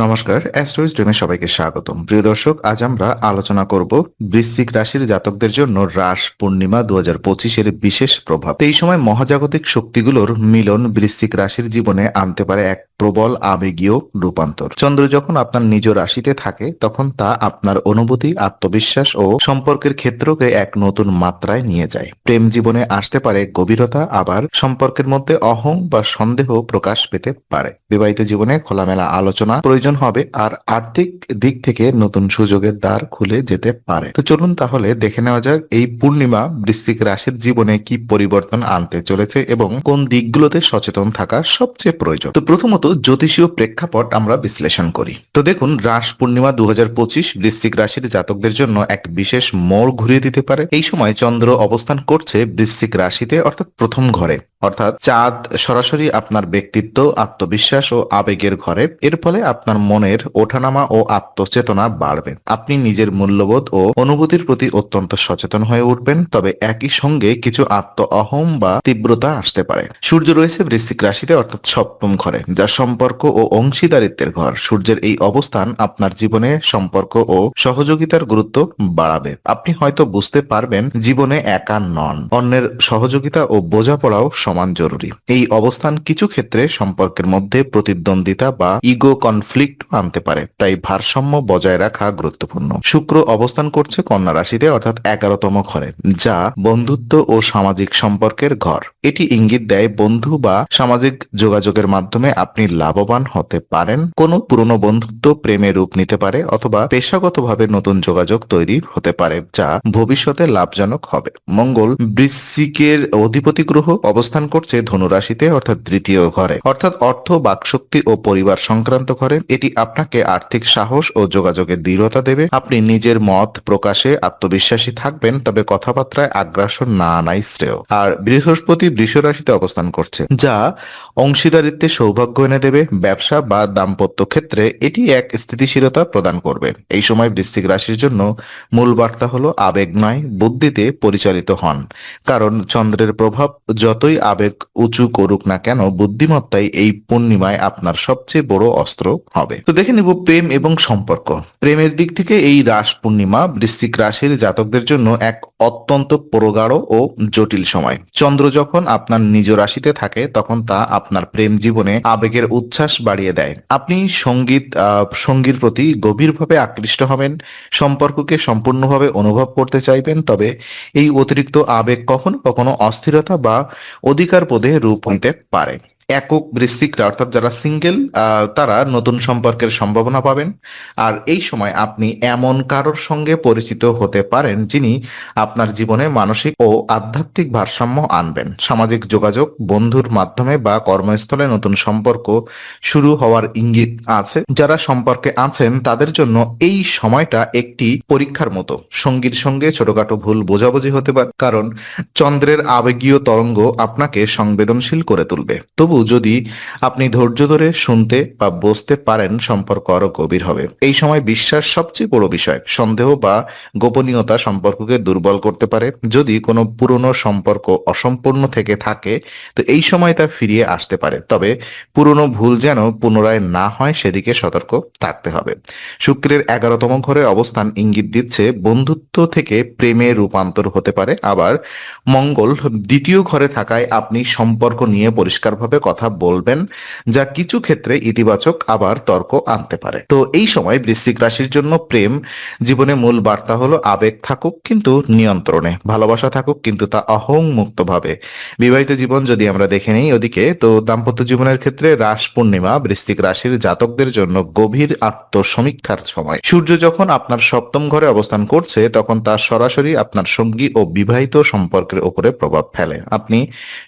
নমস্কার অ্যাস্ট্রোইজ ড্রিমে সবাইকে স্বাগতম। প্রিয় দর্শক, আজ আমরা আলোচনা করব বৃশ্চিক রাশির জাতকদের জন্য রাস পূর্ণিমা দু হাজার পঁচিশের বিশেষ প্রভাব। এই সময় মহাজাগতিক শক্তিগুলোর মিলন বৃশ্চিক রাশির জীবনে আনতে পারে এক প্রবল আবেগীয় রূপান্তর। চন্দ্র যখন আপনার নিজ রাশিতে থাকে, তখন তা আপনার অনুভূতি, আত্মবিশ্বাস ও সম্পর্কের ক্ষেত্রকে এক নতুন মাত্রায় নিয়ে যায়। প্রেম জীবনে আসতে পারে গভীরতা, আবার সম্পর্কের মধ্যে অহং বা সন্দেহ প্রকাশ পেতে পারে। বিবাহিত জীবনে খোলামেলা আলোচনা প্রয়োজন হবে, আর আর্থিক দিক থেকে নতুন সুযোগের দ্বার খুলে যেতে পারে। তো চলুন তাহলে দেখে নেওয়া যাক এই পূর্ণিমা বৃশ্চিক রাশির জীবনে কি পরিবর্তন আনতে চলেছে এবং কোন দিকগুলোতে সচেতন থাকা সবচেয়ে প্রয়োজন। তো প্রথমত জ্যোতিষীয় প্রেক্ষাপট আমরা বিশ্লেষণ করি। তো দেখুন, রাস পূর্ণিমা দু হাজার পঁচিশ বৃশ্চিক রাশির জাতকদের জন্য এক বিশেষ মোড় ঘুরিয়ে দিতে পারে। এই সময় চন্দ্র অবস্থান করছে বৃশ্চিক রাশিতে, অর্থাৎ প্রথম ঘরে। অর্থাৎ চাঁদ সরাসরি আপনার ব্যক্তিত্ব, আত্মবিশ্বাস ও আবেগের ঘরে। এর ফলে আপনার মনের ওঠানামা ও আত্মচেতনা বাড়বে। আপনি নিজের মূল্যবোধ ও অনুভূতির প্রতি অত্যন্ত সচেতন হয়ে উঠবেন। তবে একই সঙ্গে কিছু আত্ম অহম বা তীব্রতা আসতে পারে। সূর্য রয়েছে বৃশ্চিক রাশিতে, অর্থাৎ সপ্তম ঘরে, যা সম্পর্ক ও অংশীদারিত্বের ঘর। সূর্যের এই অবস্থান আপনার জীবনে সম্পর্ক ও সহযোগিতার গুরুত্ব বাড়াবে। আপনি হয়তো বুঝতে পারবেন, জীবনে একা নন। অন্যের সহযোগিতা ও বোঝাপড়াও সমান জরুরি। এই অবস্থান কিছু ক্ষেত্রে সম্পর্কের মধ্যে প্রতিদ্বন্দ্বিতা বা ইগো কনফ্লিক্ট আনতে পারে, তাই ভারসাম্য বজায় রাখা গুরুত্বপূর্ণ। শুক্র অবস্থান করছে কন্যা রাশিতে, অর্থাৎ এগারোতম ঘরে, যা বন্ধুত্ব ও সামাজিক সম্পর্কের ঘর। এটি ইঙ্গিত দেয় বন্ধু বা সামাজিক যোগাযোগের মাধ্যমে আপনি লাভবান হতে পারেন। কোনো পুরনো বন্ধুত্ব প্রেমে রূপ নিতে পারে অথবা পেশাগতভাবে নতুন যোগাযোগ তৈরি হতে পারে, যা ভবিষ্যতে লাভজনক হবে। মঙ্গল বৃশ্চিকের অধিপতি গ্রহ অবস্থান করছে ধনুরাশিতে, অর্থাৎ তৃতীয় ঘরে। অর্থাৎ অর্থ, বাকশক্তি ও পরিবার সংক্রান্ত ঘরে, এটি আপনাকে আর্থিক সাহস ও যোগাযোগের দৃঢ়তা দেবে। আপনি নিজের মত প্রকাশে আত্মবিশ্বাসী থাকবেন, তবে কথাবার্তায় আগ্রাসন না আনাই শ্রেয়। আর বৃহস্পতি বৃষ রাশিতে অবস্থান করছে, যা অংশীদারিত্বে সৌভাগ্য এনে দেবে। ব্যবসা বা দাম্পত্য ক্ষেত্রে এটি এক স্থিতিশীলতা প্রদান করবে। এই সময় বৃশ্চিক রাশির জন্য মূল বার্তা হলো আবেগ নয়, বুদ্ধিতে পরিচালিত হন। কারণ চন্দ্রের প্রভাব যতই আবেগ উঁচু করুক না কেন, বুদ্ধিমত্তাই এই পূর্ণিমায় আপনার সবচেয়ে বড় অস্ত্র হবে। তো দেখে নিব প্রেম এবং সম্পর্ক। প্রেমের দিক থেকে এই রাস পূর্ণিমা বৃশ্চিক রাশির জাতকদের জন্য এক অত্যন্ত প্রগাঢ় ও জটিল সময়। চন্দ্র যখন আপনার নিজ রাশিতে থাকে, তখন তা আপনার প্রেম জীবনে আবেগের উচ্ছ্বাস বাড়িয়ে দেয়। আপনি সংগীত সঙ্গীর প্রতি গভীরভাবে আকৃষ্ট হবেন, সম্পর্ককে সম্পূর্ণভাবে অনুভব করতে চাইবেন, তবে এই অতিরিক্ত আবেগ কখনো কখনো অস্থিরতা বা অধিকার পদে রূপ নিতে পারে। একক বৃশ্চিকরা, অর্থাৎ যারা সিঙ্গেল তারা নতুন সম্পর্কের সম্ভাবনা পাবেন। আর এই সময় আপনি এমন কারোর সঙ্গে পরিচিত হতে পারেন যিনি আপনার জীবনে মানসিক ও আধ্যাত্মিক ভারসাম্য আনবেন। সামাজিক যোগাযোগ, বন্ধুর মাধ্যমে বা কর্মস্থলে নতুন সম্পর্ক শুরু হওয়ার ইঙ্গিত আছে। যারা সম্পর্কে আছেন, তাদের জন্য এই সময়টা একটি পরীক্ষার মতো। সঙ্গীর সঙ্গে ছোটখাটো ভুল বোঝাবুঝি হতে পারে। কারণ চন্দ্রের আবেগীয় তরঙ্গ আপনাকে সংবেদনশীল করে তুলবে। তবু যদি আপনি ধৈর্য ধরে শুনতে বা বসতে পারেন, সম্পর্ক আরও গভীর হবে। এই সময় বিশ্বাস সবচেয়ে বড় বিষয়। সন্দেহ বা গোপনীয়তা সম্পর্ককে দুর্বল করতে পারে। যদি কোনো পুরনো সম্পর্ক অসম্পূর্ণ থেকে থাকে, তো এই সময় তা ফিরিয়ে আসতে পারে। তবে পুরনো ভুল যেন পুনরায় না হয়, সেদিকে সতর্ক থাকতে হবে। শুক্রের এগারোতম ঘরে অবস্থান ইঙ্গিত দিচ্ছে, বন্ধুত্ব থেকে প্রেমে রূপান্তর হতে পারে। আবার মঙ্গল দ্বিতীয় ঘরে থাকায় আপনি সম্পর্ক নিয়ে পরিষ্কারভাবে কথা বলবেন, যা কিছু ক্ষেত্রে ইতিবাচক আবার তর্ক আনতে পারে। তো এই সময় বৃশ্চিক রাশির জন্য প্রেম জীবনে মূল বার্তা হলো আবেগ থাকুক কিন্তু নিয়ন্ত্রণে, ভালোবাসা থাকুক কিন্তু তা অহং মুক্ত ভাবে বিবাহিত জীবন যদি আমরা দেখে নেই ওদিকে, তো দাম্পত্য জীবনের ক্ষেত্রে রাস পূর্ণিমা বৃশ্চিক রাশির জাতকদের জন্য গভীর আত্মসমীক্ষার সময়। সূর্য যখন আপনার সপ্তম ঘরে অবস্থান করছে, তখন তা সরাসরি আপনার সঙ্গী ও বিবাহিত সম্পর্কের উপরে প্রভাব ফেলে। আপনি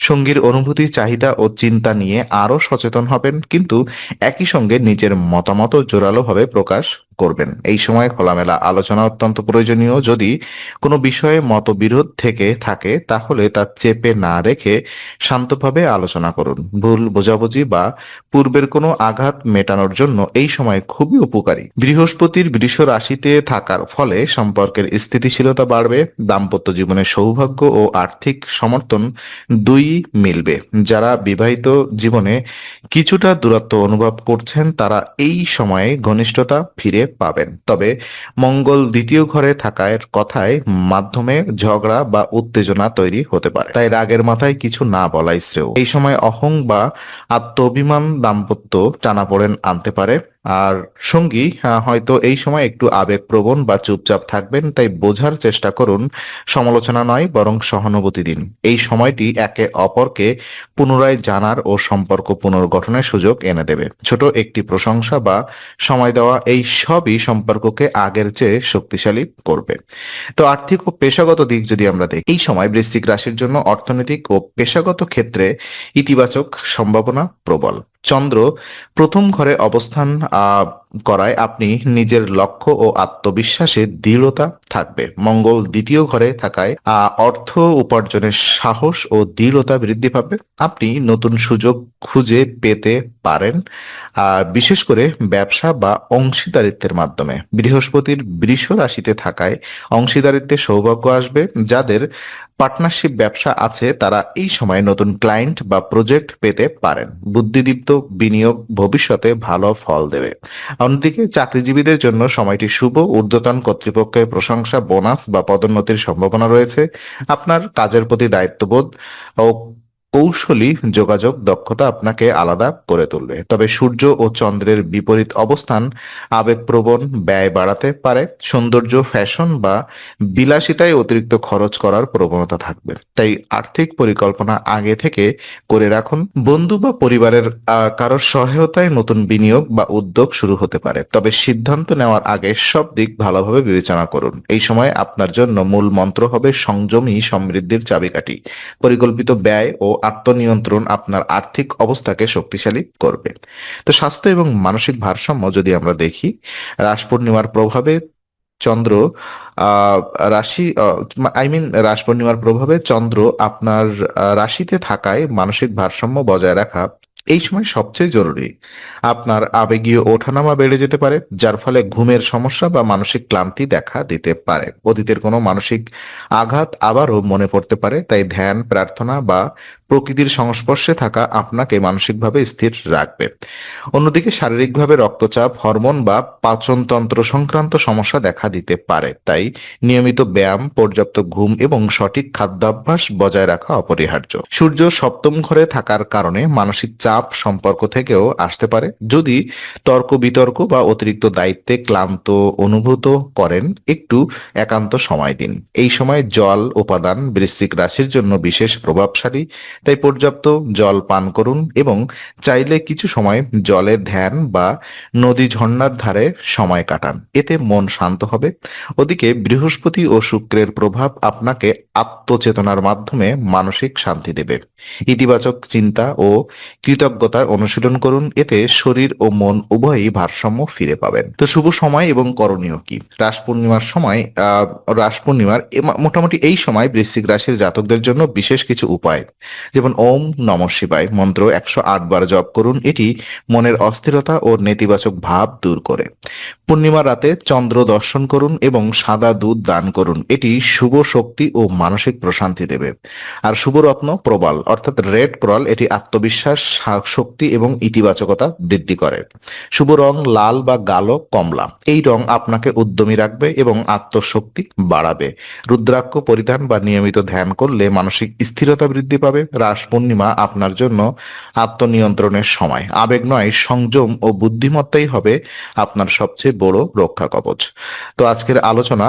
সঙ্গীর অনুভূতি, চাহিদা ও চিন্তা নিয়ে আরও সচেতন হবেন কিন্তু একই সঙ্গে নিজের মতামতও জোরালোভাবে প্রকাশ করবেন। এই সময় খোলামেলা আলোচনা অত্যন্ত প্রয়োজনীয়। যদি কোনো বিষয়ে মতবিরোধ থেকে থাকে, তাহলে তা চেপে না রেখে শান্তভাবে আলোচনা করুন। ভুল বোঝাবুঝি বা পূর্বের কোনো আঘাত মেটানোর জন্য এই সময় খুবই উপকারী। বৃহস্পতির বৃষ রাশিতে থাকার ফলে সম্পর্কের স্থিতিশীলতা বাড়বে, দাম্পত্য জীবনে সৌভাগ্য ও আর্থিক সমর্থন দুই মিলবে। যারা বিবাহিত জীবনে কিছুটা দূরত্ব অনুভব করছেন, তারা এই সময়ে ঘনিষ্ঠতা ফিরে পাবেন। তবে মঙ্গল দ্বিতীয় ঘরে থাকার কথায় মাধ্যমে ঝগড়া বা উত্তেজনা তৈরি হতে পারে। তাই রাগের মাথায় কিছু না বলাই শ্রেয়। এই সময় অহং বা আত্ম অভিমান দাম্পত্য টানাপোড়েন আনতে পারে। আর সঙ্গী হয়তো এই সময় একটু আবেগপ্রবণ বা চুপচাপ থাকবেন, তাই বোঝার চেষ্টা করুন। সমালোচনা নয়, বরং সহানুভূতি দিন। এই সময়টি একে অপরকে পুনরায় জানার ও সম্পর্ক পুনর্গঠনের সুযোগ এনে দেবে। ছোট একটি প্রশংসা বা সময় দেওয়া, এই সবই সম্পর্ককে আগের চেয়ে শক্তিশালী করবে। তো আর্থিক ও পেশাগত দিক যদি আমরা দেখি, এই সময় বৃশ্চিক রাশির জন্য অর্থনৈতিক ও পেশাগত ক্ষেত্রে ইতিবাচক সম্ভাবনা প্রবল। চন্দ্র প্রথম ঘরে অবস্থান করায় আপনি নিজের লক্ষ্য ও আত্মবিশ্বাসে দৃঢ়তা থাকবে। মঙ্গল দ্বিতীয় ঘরে থাকায় অর্থ উপার্জনের সাহস ও দৃঢ়তা বৃদ্ধি পাবে। আপনি নতুন সুযোগ খুঁজে পেতে পারেন আর বিশেষ করে ব্যবসা বা অংশীদারিত্বের মাধ্যমে। বৃহস্পতির বৃষ রাশিতে থাকায় অংশীদারিত্বে সৌভাগ্য আসবে। যাদের পার্টনারশিপ ব্যবসা আছে, তারা এই সময় নতুন ক্লায়েন্ট বা প্রজেক্ট পেতে পারেন। বুদ্ধিদীপ্ত বিনিয়োগ ভবিষ্যতে ভালো ফল দেবে। অন্যদিকে চাকরিজীবীদের জন্য সময়টি শুভ, ঊর্ধ্বতন কর্তৃপক্ষের প্রশংসা, বোনাস বা পদোন্নতির সম্ভাবনা রয়েছে। আপনার কাজের প্রতি দায়িত্ববোধ ও কৌশলী যোগাযোগ দক্ষতা আপনাকে আলাদা করে তুলবে। তবে সূর্য ও চন্দ্রের বিপরীত অবস্থান আবেগপ্রবণ, ব্যয় বাড়াতে পারে, সৌন্দর্য, ফ্যাশন বা বিলাসিতায় অতিরিক্ত খরচ করার প্রবণতা থাকবে। তাই আর্থিক পরিকল্পনা আগে থেকে করে রাখুন। বন্ধু বা পরিবারের কারোর সহায়তায় নতুন বিনিয়োগ বা উদ্যোগ শুরু হতে পারে। তবে সিদ্ধান্ত নেওয়ার আগে সব দিক ভালোভাবে বিবেচনা করুন। এই সময় আপনার জন্য মূল মন্ত্র হবে সংযমী সমৃদ্ধির চাবিকাঠি। পরিকল্পিত ব্যয় ও আত্মনিয়ন্ত্রণ আপনার আর্থিক অবস্থাকে শক্তিশালী করবে। তো স্বাস্থ্য এবং মানসিক ভারসাম্য যদি আমরা দেখি রাস পূর্ণিমার প্রভাবে চন্দ্র রাশি আই মিন রাস পূর্ণিমার প্রভাবে চন্দ্র আপনার রাশিতে থাকায় মানসিক ভারসাম্য বজায় রাখা এই সময় সবচেয়ে জরুরি। আপনার আবেগীয় ওঠানামা বেড়ে যেতে পারে, যার ফলে ঘুমের সমস্যা বা মানসিক ক্লান্তি দেখা দিতে পারে। অতীতের কোনো মানসিক আঘাত আবারও মনে পড়তে পারে, তাই ধ্যান, প্রার্থনা বা প্রকৃতির সংস্পর্শে থাকা আপনাকে মানসিকভাবে স্থির রাখবে। অন্যদিকে শারীরিকভাবে রক্তচাপ, হরমোন বা পাচনতন্ত্র সংক্রান্ত সমস্যা দেখা দিতে পারে। তাই নিয়মিত ব্যায়াম, পর্যাপ্ত ঘুম এবং সঠিক খাদ্যাভ্যাস বজায় রাখা অপরিহার্য। সূর্য সপ্তম ঘরে থাকার কারণে মানসিক চাপ সম্পর্ক থেকেও আসতে পারে। যদি তর্ক বিতর্ক বা অতিরিক্ত দায়িত্বে ক্লান্ত অনুভূত করেন, একটু একান্ত সময় দিন। এই সময় জল, উপাদান, বৃশ্চিক রাশির জন্য বিশেষ প্রভাবশালী তাই পর্যাপ্ত জল পান করুন এবং চাইলে কিছু সময় জলে ধ্যান বা নদী ঝর্ণার ধারে সময় কাটান। এতে মন শান্ত হবে। ওদিকে বৃহস্পতি ও শুক্রের প্রভাব আপনাকে আত্মচেতনার মাধ্যমে মানসিক শান্তি দেবে। ইতিবাচক চিন্তা ও কৃতজ্ঞতার অনুশীলন করুন। এতে শরীর ও মন উভয়ই ভারসাম্য ফিরে পাবেন। তো শুভ সময় এবং করণীয় কি? রাস পূর্ণিমার সময় রাস পূর্ণিমার মোটামুটি এই সময় বৃশ্চিক রাশির জাতকদের জন্য বিশেষ কিছু উপায়। যেমন ওম নম শিবায়, মন্ত্র একশো আট বার জপ করুন, এটি মনের অস্থিরতা ও নেতিবাচক ভাব দূর করে। পূর্ণিমা রাতে চন্দ্র দর্শন করুন এবং সাদা দুধ দান করুন, এটি শুভ শক্তি ও মানসিক প্রশান্তি দেবে। আর শুভ রত্ন প্রবাল, অর্থাৎ রেড ক্রল, এটি আত্মবিশ্বাস, শক্তি এবং ইতিবাচকতা বৃদ্ধি করে। শুভ রং লাল বা গালো কমলা, এই রং আপনাকে উদ্যমী রাখবে এবং আত্মশক্তি বাড়াবে। রুদ্রাক্ষ পরিধান বা নিয়মিত ধ্যান করলে মানসিক স্থিরতা বৃদ্ধি পাবে। রাস পূর্ণিমা আপনার জন্য আত্মনিয়ন্ত্রণের সময়। আবেগ নয়, সংযম ও বুদ্ধিমত্তাই হবে আপনার সবচেয়ে বড় রক্ষা কবচ। তো আজকের আলোচনা